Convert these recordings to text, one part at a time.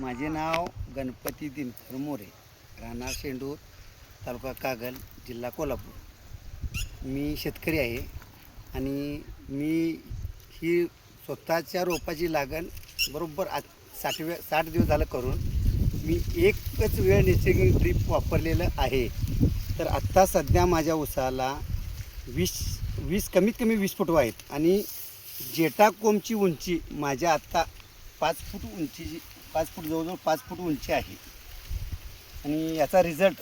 माझे नाव गणपती दिनकर मोरे राहणार शेंडूर तालुका कागल जिल्हा कोल्हापूर. मी शेतकरी आहे आणि मी ही स्वतःच्या रोपाची लागण बरोबर आज साठ वे साठ दिवस झालं करून मी एकच वेळ नैसर्गिक ड्रीप वापरलेलं आहे. तर आत्ता सध्या माझ्या उसाला वीस वीस कमीत कमी वीस फुट आहेत आणि जेटाकोमची उंची माझ्या आत्ता पाच फूट उंचीची पाच फूट जवळजवळ पाच फूट उंची आहे. आणि याचा रिझल्ट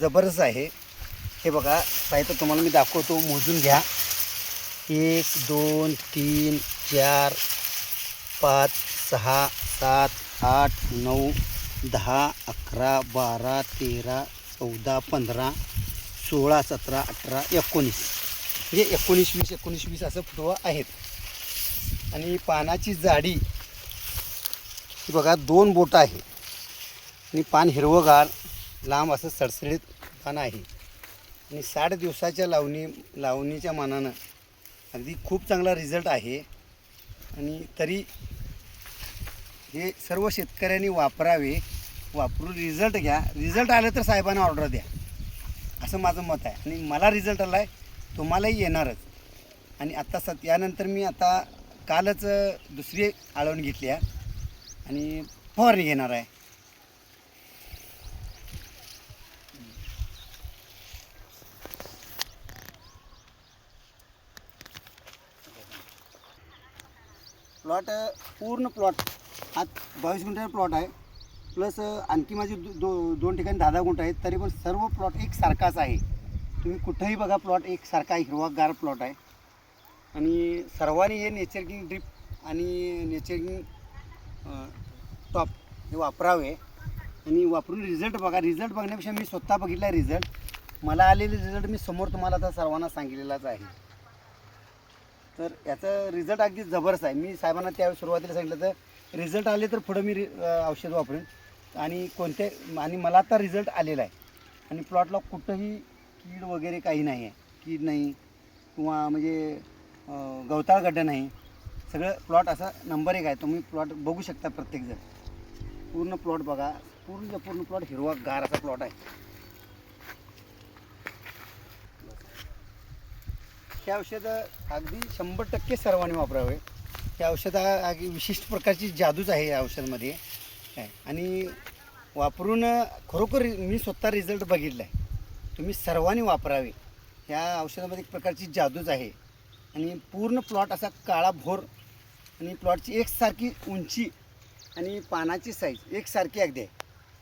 जबरदस्त आहे. हे बघा साहित्य तुम्हाला मी दाखवतो मोजून घ्या. एक दोन तीन चार पाच सहा सात आठ नऊ दहा अकरा बारा तेरा चौदा पंधरा सोळा सतरा अठरा एकोणीस. म्हणजे एकोणीस वीस एकोणीस वीस असं फुटवं आहेत. आणि पानाची जाडी ही बघा दोन बोटं आहे आणि पान हिरवंगार लांब असं सडसडीत पान आहे. आणि साठ दिवसाच्या लावणी लावणीच्या मानानं अगदी खूप चांगला रिझल्ट आहे. आणि तरी हे सर्व शेतकऱ्यांनी वापरावे वापरून रिझल्ट घ्या. रिझल्ट आलं तर साहेबांना ऑर्डर द्या. असं माझं मत आहे. आणि मला रिझल्ट आला आहे तुम्हालाही येणारच. आणि आत्ता सत यानंतर मी आता कालच दुसरी आळवण घेतली आहे. आणि फवारणी घेणार आहे. प्लॉट पूर्ण प्लॉट. हा बावीस गुंठ्याचा प्लॉट आहे. प्लस आणखी माझे दो दो दोन ठिकाणी दहा दहा गुंठ आहेत. तरी पण सर्व प्लॉट एक सारखाच आहे. तुम्ही कुठंही बघा प्लॉट एक सारखा हिरवागार प्लॉट आहे. आणि सर्वांनी हे नेचरकिंग ड्रीप आणि नेचरकिंग टॉप हे वापरावे. आणि वापरून रिझल्ट बघा. रिझल्ट बघण्यापेक्षा मी स्वतः बघितला रिझल्ट मला आलेले रिझल्ट मी समोर तुम्हाला आता सर्वांना सांगितलेलाच आहे. तर याचं रिझल्ट अगदी जबरदस्त आहे. मी साहेबांना त्यावेळी सुरुवातीला सांगितलं तर रिझल्ट आले तर पुढं मी रि औषध वापरेन. आणि कोणते आणि मला आता रिझल्ट आलेला आहे. आणि प्लॉटला कुठंही कीड वगैरे काही नाही आहे कीड नाही किंवा म्हणजे गवताळ गड्डा नाही. सगळं प्लॉट असा नंबर एक आहे. तुम्ही प्लॉट बघू शकता प्रत्येकजण. पूर्ण प्लॉट बघा. पूर्ण पूर्ण प्लॉट हिरवा गार असा प्लॉट आहे. हे औषधं अगदी शंभर टक्के सर्वांनी वापरावे. हे औषधं अगदी विशिष्ट प्रकारची जादूच आहे या औषधामध्ये. आणि वापरून खरोखर मी स्वतः रिझल्ट बघितला आहे तुम्ही सर्वांनी वापरावे. या औषधामध्ये एक प्रकारची जादूच आहे. आणि पूर्ण प्लॉट असा काळा भोर आणि प्लॉटची एकसारखी उंची आणि पानाची साईज एकसारखी अगदी आहे.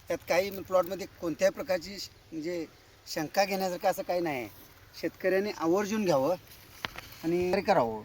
त्यात काही प्लॉटमध्ये कोणत्याही प्रकारची श- म्हणजे शंका घेण्यासारखं असं काही नाही आहे. शेतकऱ्याने आवर्जून घ्यावं आणि करावं.